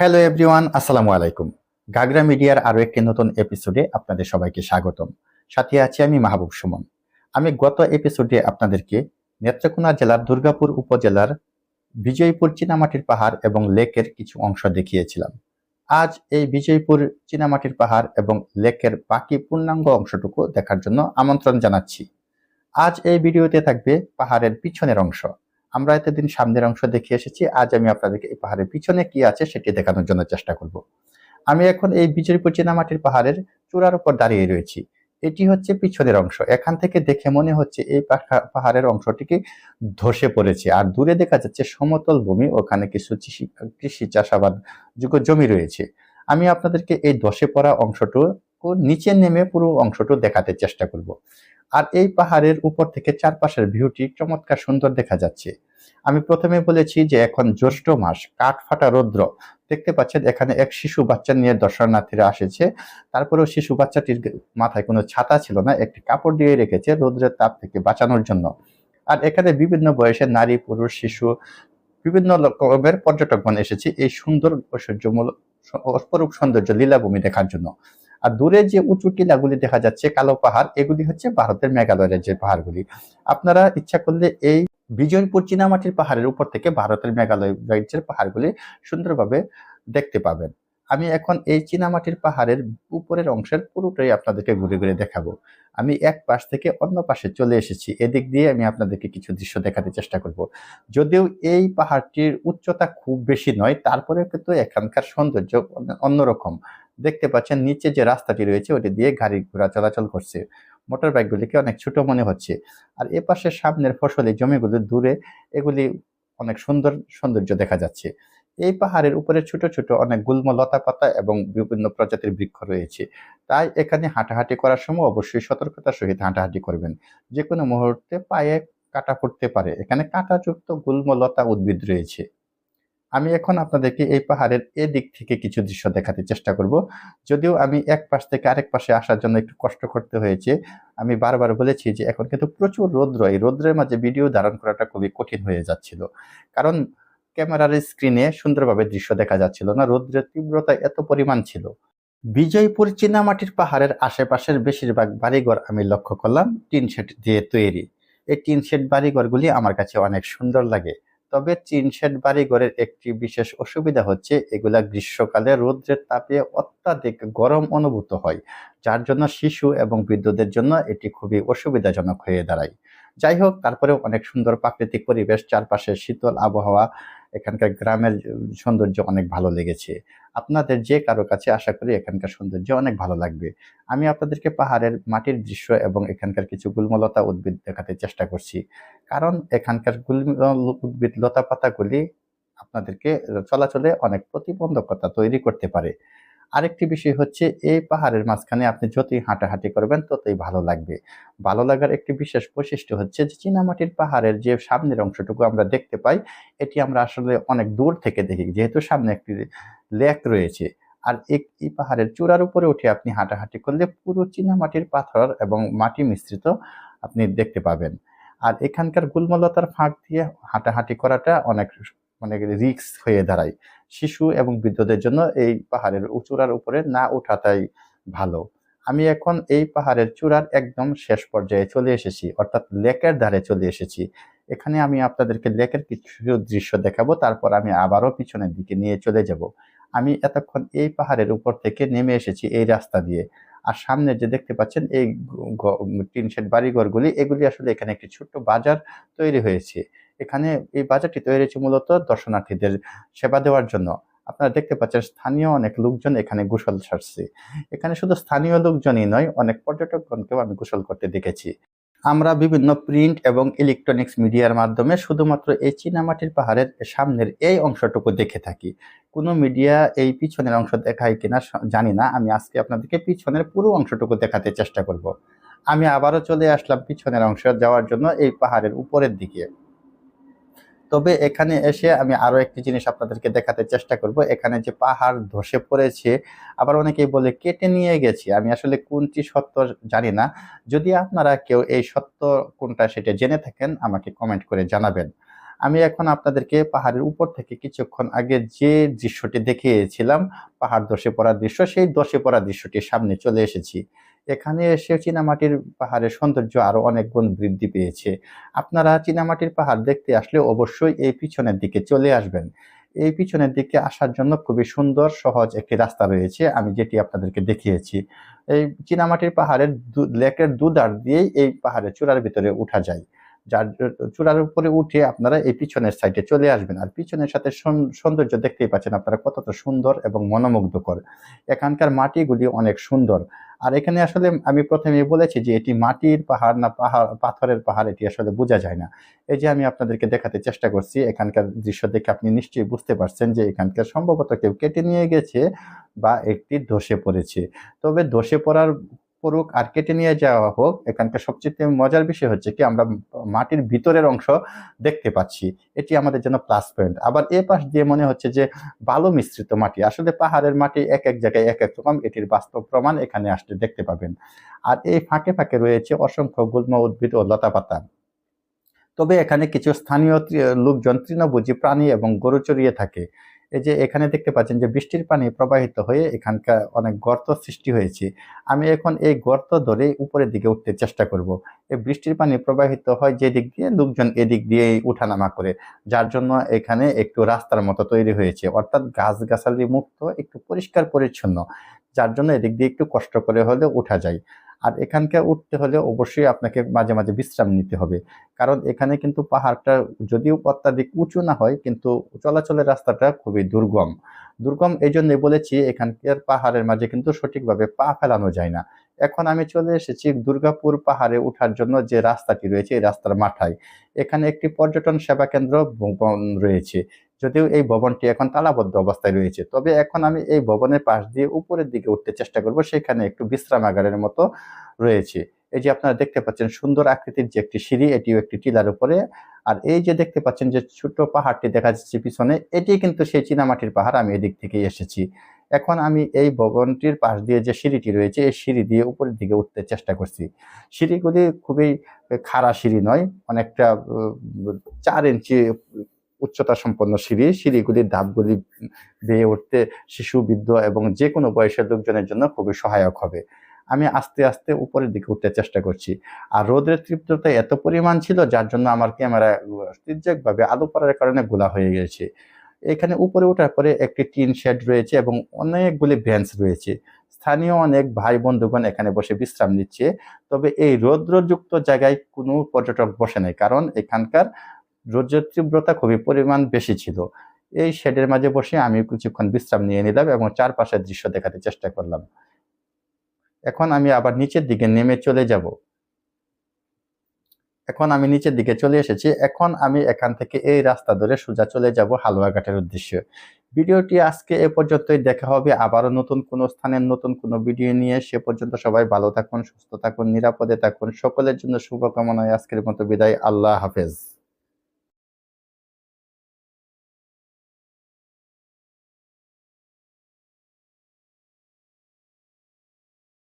Hello everyone আসসালামু আলাইকুম। গাগরা মিডিয়ার আরও একটি নতুন এপিসোডে আপনাদের সবাইকে স্বাগতম। সাথে আছি আমি মাহবুব সুমন। আমি গত এপিসোডে আপনাদেরকে নেত্রকোনা জেলার দুর্গাপুর উপজেলার বিজয়পুর চীনামাটির পাহাড় এবং লেকের কিছু অংশ দেখিয়েছিলাম। আজ এই বিজয়পুর চীনামাটির পাহাড় এবং লেকের বাকি পূর্ণাঙ্গ অংশটুকু দেখার জন্য আমন্ত্রণ জানাচ্ছি। আজ এই ভিডিওতে থাকবে পাহাড়ের পিছনের অংশ। আমরা এতদিন সামনের অংশ দেখে এসেছি, আজ আমি আপনাদেরকে এই পাহাড়ের পিছনে কি আছে সেটি দেখানোর জন্য চেষ্টা করব। আমি এখন এই বিজয়পুর চীনামাটির পাহাড়ের চূড়ার উপর দাঁড়িয়ে রয়েছি। এটি হচ্ছে পিছনের অংশ। এখান থেকে দেখে মনে হচ্ছে এই পাহাড়ের অংশটিকে ধসে পড়েছে। আর দূরে দেখা যাচ্ছে সমতল ভূমি, ওখানে কিছু কৃষি কৃষি চাষাবাদ যোগ্য জমি রয়েছে। আমি আপনাদেরকে এই ধসে পড়া অংশটুকু নিচে নেমে পুরো অংশটু দেখাতে চেষ্টা করব। আর এই পাহাড়ের উপর থেকে চারপাশের ভিউটি চমৎকার সুন্দর দেখা যাচ্ছে। আমি প্রথমে বলেছি যে এখন জ্যৈষ্ঠ মাস কাঠ ফাটা রৌদ্র। দেখতে পাচ্ছেন, এখানে এক শিশু বাচ্চা নিয়ে দর্শনার্থীরা আসেছে। তারপরেও শিশু বাচ্চাটির মাথায় কোনো ছাতা ছিল না, একটি কাপড় দিয়ে রেখেছে রৌদ্রের তাপ থেকে বাঁচানোর জন্য। আর এখানে বিভিন্ন বয়সের নারী, পুরুষ, শিশু, বিভিন্ন রকমের পর্যটকগণ এসেছে এই সুন্দর ঐশ্বর্যমূলক অপরূপ সৌন্দর্য, লীলাভূমি দেখার জন্য। আর দূরে যে উঁচু টিলাগুলি দেখা যাচ্ছে, কালো পাহাড়, এগুলি হচ্ছে ভারতের মেঘালয়ের যে পাহাড়গুলি। আপনারা ইচ্ছা করলে এই বিজয়পুর চীনামাটির পাহাড়ের উপর থেকে ভারতের মেঘালয় রাজ্যের পাহাড়গুলি সুন্দরভাবে দেখতে পাবেন। আমি এখন এই চীনামাটির পাহাড়ের উপরের অংশের পুরোটাই আপনাদেরকে ঘুরে ঘুরে দেখাবো। আমি এক পাশ থেকে অন্য পাশে চলে এসেছি। এদিক দিয়ে আমি আপনাদেরকে কিছু দৃশ্য দেখাতে চেষ্টা করব। যদিও এই পাহাড়টির উচ্চতা খুব বেশি নয় তারপরে কিন্তু এখানকার সৌন্দর্য অন্যরকম। দেখতে পাচ্ছেন নিচে যে রাস্তাটি রয়েছে, ওটি দিয়ে গাড়ি ঘোড়া চলাচল করছে। মোটর বাইকগুলিকে অনেক ছোট মনে হচ্ছে। আর এ পাশে সামনের ফসলি জমিগুলো দূরে এগুলি অনেক সুন্দর সৌন্দর্য দেখা যাচ্ছে। এই পাহাড়ের উপরে ছোট ছোট অনেক গুল্ম লতা পাতা এবং বিভিন্ন প্রজাতির বৃক্ষ রয়েছে। তাই এখানে হাঁটাহাঁটি করার সময় অবশ্যই সতর্কতার সহিত হাঁটাহাঁটি করবেন। যে কোনো মুহূর্তে পায়ে কাটা পড়তে পারে। এখানে কাঁটাযুক্ত গুল্ম লতা উদ্ভিদ রয়েছে। আমি এখন আপনাদেরকে এই পাহাড়ের এ দিক থেকে কিছু দৃশ্য দেখাতে চেষ্টা করব। যদিও আমি এক পাশ থেকে আরেক পাশে আসার জন্য একটু কষ্ট করতে হয়েছে, আমি বারবার বলেছি যে এখন কিন্তু প্রচুর রৌদ্র, এই রৌদ্রের মাঝে ভিডিও ধারণ করাটা খুবই কঠিন হয়ে যাচ্ছিল। কারণ ক্যামেরার স্ক্রিনে সুন্দরভাবে দৃশ্য দেখা যাচ্ছিল না, রৌদ্রের তীব্রতা এত পরিমাণ ছিল। বিজয়পুর চীনামাটির পাহাড়ের আশেপাশের বেশিরভাগ বাড়িঘর আমি লক্ষ্য করলাম টিন শেড দিয়ে তৈরি। এই টিন শেড বাড়িঘরগুলি আমার কাছে অনেক সুন্দর লাগে। তবে টিন শেড বাড়িঘরের একটি বিশেষ অসুবিধা হচ্ছে, এগুলা গ্রীষ্মকালে রৌদ্রের তাপে অত্যাধিক গরম অনুভূত হয়, যার জন্য শিশু এবং বৃদ্ধদের জন্য এটি খুবই অসুবিধাজনক হয়ে দাঁড়ায়। যাই হোক, তারপরেও অনেক সুন্দর প্রাকৃতিক পরিবেশ, চারপাশে শীতল আবহাওয়া এখানকার গ্রামের সৌন্দর্য অনেক ভালো লেগেছে। আপনাদের যে কারও কাছে আশা করি এখানকার সৌন্দর্য অনেক ভালো লাগবে। আমি আপনাদেরকে পাহাড়ের মাটির দৃশ্য এবং এখানকার কিছু গুলমলতা উদ্ভিদ দেখাতে চেষ্টা করছি। কারণ এখানকার গুল্ম উদ্ভিদ লতা পাতাগুলি আপনাদেরকে চলাচলে অনেক প্রতিবন্ধকতা তৈরি করতে পারে। আরেকটি বিষয় হচ্ছে, এই পাহাড়ের মাঝখানে আপনি যতই হাঁটাহাঁটি করবেন, ততই ভালো লাগবে। ভালো লাগার একটি বিশেষ বৈশিষ্ট্য হচ্ছে যে, চীনামাটির পাহাড়ের যে সামনের অংশটুকু আমরা দেখতে পাই, এটি আমরা আসলে অনেক দূর থেকে দেখি, যেহেতু সামনে একটি লেক রয়েছে। আর এই পাহাড়ের চূড়ার উপরে উঠে আপনি হাঁটাহাঁটি করলে পুরো চীনামাটির পাথর এবং মাটি মিশ্রিত আপনি দেখতে পাবেন। আর এখানকার গুলমলতার ফাঁক দিয়ে হাঁটাহাঁটি করাটা অনেক অনেক রিস্ক হয়ে দাঁড়ায়। শিশু এবং বৃদ্ধদের জন্য এই পাহাড়ের চূড়ার উপরে না ওঠাটাই ভালো। আমি এখন এই পাহাড়ের চূড়ার একদম শেষ পর্যায়ে চলে এসেছি, অর্থাৎ লেকের ধারে চলে এসেছি। এখানে আমি আপনাদেরকে লেকের কিছু দৃশ্য দেখাবো, তারপর আমি আবারও পিছনের দিকে নিয়ে চলে যাব। আমি এতক্ষণ এই পাহাড়ের উপর থেকে নেমে এসেছি এই রাস্তা দিয়ে। আর সামনে যে দেখতে পাচ্ছেন, এই টিন শেড বাড়িঘরগুলি, এগুলি আসলে এখানে একটি ছোট্ট বাজার তৈরি হয়েছে। এখানে এই বাজারটি তৈরি হয়েছে মূলত দর্শনার্থীদের সেবা দেওয়ার জন্য। আপনারা দেখতে পাচ্ছেন স্থানীয় অনেক লোকজন এখানে গোসল ছাড়ছে এখানে শুধু স্থানীয় লোকজনই নয়, অনেক পর্যটকগণকেও আমি গোসল করতে দেখেছি। আমরা বিভিন্ন প্রিন্ট এবং ইলেকট্রনিক্স মিডিয়ার মাধ্যমে শুধুমাত্র এই চীনামাটির পাহাড়ের সামনের এই অংশটুকু দেখে থাকি। কোনো মিডিয়া এই পিছনের অংশ দেখায় কিনা জানি না। আমি আজকে আপনাদেরকে পিছনের পুরো অংশটুকু দেখাতে চেষ্টা করব। আমি আবারও চলে আসলাম পিছনের অংশ যাওয়ার জন্য এই পাহাড়ের উপরের দিকে। তবে এখানে এসে আমি আরও একটি জিনিস আপনাদেরকে দেখাতে চেষ্টা করব। এখানে যে পাহাড় ধসে পড়েছে, আবার অনেকেই বলে কেটে নিয়ে গেছি। আমি আসলে কোনটি সত্য জানি না। যদি আপনারা কেউ এই সত্য কোনটা সেটা জেনে থাকেন, আমাকে কমেন্ট করে জানাবেন। আমি এখন আপনাদেরকে পাহাড়ের উপর থেকে কিছুক্ষণ আগে যে দৃশ্যটি দেখিয়েছিলাম, পাহাড় ধসে পড়ার দৃশ্য, সেই ধসে পড়া দৃশ্যটির সামনে চলে এসেছি। এখানে এসে চীনামাটির পাহাড়ের সৌন্দর্য আরও অনেক গুণ বৃদ্ধি পেয়েছে। আপনারা চীনামাটির পাহাড় দেখতে আসলে অবশ্যই এই পিছনের দিকে চলে আসবেন। এই পিছনের দিকে আসার জন্য খুবই সুন্দর, সহজ একটি রাস্তা রয়েছে, আমি যেটি আপনাদেরকে দেখিয়েছি। এই চীনামাটির পাহাড়ের লেকের দুধার দিয়েই এই পাহাড়ের চূড়ার ভিতরে উঠা যায়। যার চূড়ার উপরে উঠে আপনারা এই পিছনের সাইডে চলে আসবেন। আর পিছনের সাথে সৌন- সৌন্দর্য দেখতেই পাচ্ছেন আপনারা কতটা সুন্দর এবং মনোমুগ্ধকর। এখানকার মাটিগুলি অনেক সুন্দর। আর এখানে আসলে আমি প্রথমেই বলেছি যে এটি মাটির পাহাড় না পাহাড়, পাথরের পাহাড়, এটি আসলে বোঝা যায় না। এই যে আমি আপনাদেরকে দেখাতে চেষ্টা করছি, এখানকার দৃশ্য দেখে আপনি নিশ্চয়ই বুঝতে পারছেন যে এখানকার সম্ভবত কেউ কেটে নিয়ে গেছে বা একটি ধসে পড়েছে। তবে ধসে পড়ার পড়ুক আর কেটে নিয়ে যাওয়া হোক, এখানকার সবচেয়ে মজার বিষয় হচ্ছে কি, আমরা মাটির ভিতরের অংশ দেখতে পাচ্ছি। এটি আমাদের জন্য প্লাস পয়েন্ট আবার এ পাশ দিয়ে মনে হচ্ছে যে বালু মিশ্রিত মাটি। আসলে পাহাড়ের মাটি এক এক জায়গায় এক এক রকম, এটির বাস্তব প্রমাণ এখানে আসতে দেখতে পাবেন। আর এই ফাঁকে ফাঁকে রয়েছে অসংখ্য গুল্ম, উদ্ভিদ ও লতাপাতা তবে এখানে কিছু স্থানীয় লোকজন তৃণভোজী প্রাণী এবং গরু চড়িয়ে থাকে। এই যে এখানে দেখতে পাচ্ছেন যে বৃষ্টির পানি প্রবাহিত হয়ে এখানকার অনেক গর্ত সৃষ্টি হয়েছে। আমি এখন এই গর্ত ধরে উপরের দিকে উঠতে চেষ্টা করব। এই বৃষ্টির পানি প্রবাহিত হয় যে দিক দিয়ে, লোকজন এদিক দিয়ে উঠানামা করে। যার জন্য এখানে একটু রাস্তার মতো তৈরি হয়েছে। অর্থাৎ গাছগাছালি মুক্ত, একটু পরিষ্কার পরিচ্ছন্ন। যার জন্য এদিক দিয়ে একটু কষ্ট করে হলে উঠা যায়। আর এখানকে উঠতে হলে অবশ্যই আপনাকে মাঝে মাঝে বিশ্রাম নিতে হবে। কারণ এখানে কিন্তু পাহাড়টা যদিও অত্যাধিক উঁচু না হয়, কিন্তু চলাচলের রাস্তাটা খুবই দুর্গম। দুর্গম এই জন্যই বলেছি, এখানকার পাহাড়ের মাঝে কিন্তু সঠিকভাবে পা ফেলানো যায় না। এখন আমি চলে এসেছি দুর্গাপুর পাহাড়ে ওঠার জন্য যে রাস্তাটি রয়েছে, এই রাস্তার মাথায়। এখানে একটি পর্যটন সেবা কেন্দ্র রয়েছে। যদিও এই ভবনটি এখন তালাবদ্ধ অবস্থায় রয়েছে, তবে এখন আমি এই ভবনের পাশ দিয়ে উপরের দিকে উঠতে চেষ্টা করব, সেখানে একটু বিশ্রামাগারের মতো রয়েছে। এই যে আপনারা দেখতে পাচ্ছেন সুন্দর আকৃতির যে একটি সিঁড়ি, এটিও একটি টিলার উপরে, আর এই যে দেখতে পাচ্ছেন যে ছোট্ট পাহাড়টি দেখা যাচ্ছে পিছনে, এটি কিন্তু সেই চীনামাটির পাহাড়, আমি এদিক থেকে এসেছি। এখন আমি এই ভবনটির পাশ দিয়ে যে সিঁড়িটি রয়েছে, এই সিঁড়ি দিয়ে উপরের দিকে উঠতে চেষ্টা করছি। সিঁড়িগুলি খুবই খাড়া সিঁড়ি নয়, অনেকটা চার ইঞ্চি উচ্চতা সম্পন্ন সিঁড়ি, সিঁড়িগুলির ধাপগুলি বেয়ে উঠতে শিশু, বৃদ্ধ এবং যে কোনো বয়সের লোকজনের জন্য খুবই সহায়ক হবে। আমি আস্তে আস্তে উপরের দিকে উঠতে চেষ্টা করছি। আর রোদের তীব্রতা এত পরিমাণ ছিল যার জন্য আমার ক্যামেরা ভাবে আলো পড়ার কারণে গোলা হয়ে গেছে এখানে উপরে ওঠার পরে একটি টিন শেড রয়েছে এবং অনেকগুলি বেঞ্চ রয়েছে। স্থানীয় অনেক ভাই বন্ধুগণ এখানে বসে বিশ্রাম নিচ্ছে। তবে এই রৌদ্রযুক্ত জায়গায় কোনো পর্যটক বসে নাই, কারণ এখানকার রোদের তীব্রতা খুবই পরিমাণ বেশি ছিল। এই শেডের মাঝে বসে আমি কিছুক্ষণ বিশ্রাম নিয়ে নিলাম এবং চারপাশের দৃশ্য দেখাতে চেষ্টা করলাম। এখন আমি আবার নিচের দিকে নেমে চলে যাব। এখন আমি নিচের দিকে চলে এসেছি। এখন আমি এখান থেকে এই রাস্তা ধরে সোজা চলে যাব হালুয়াঘাটের উদ্দেশ্যে। ভিডিওটি আজকে এ পর্যন্তই। দেখা হবে আবারও নতুন কোনো স্থানের নতুন কোনো ভিডিও নিয়ে। সে পর্যন্ত সবাই ভালো থাকুন, সুস্থ থাকুন, নিরাপদে থাকুন। সকলের জন্য শুভকামনায় আজকের মতো বিদায়। আল্লাহ হাফেজ।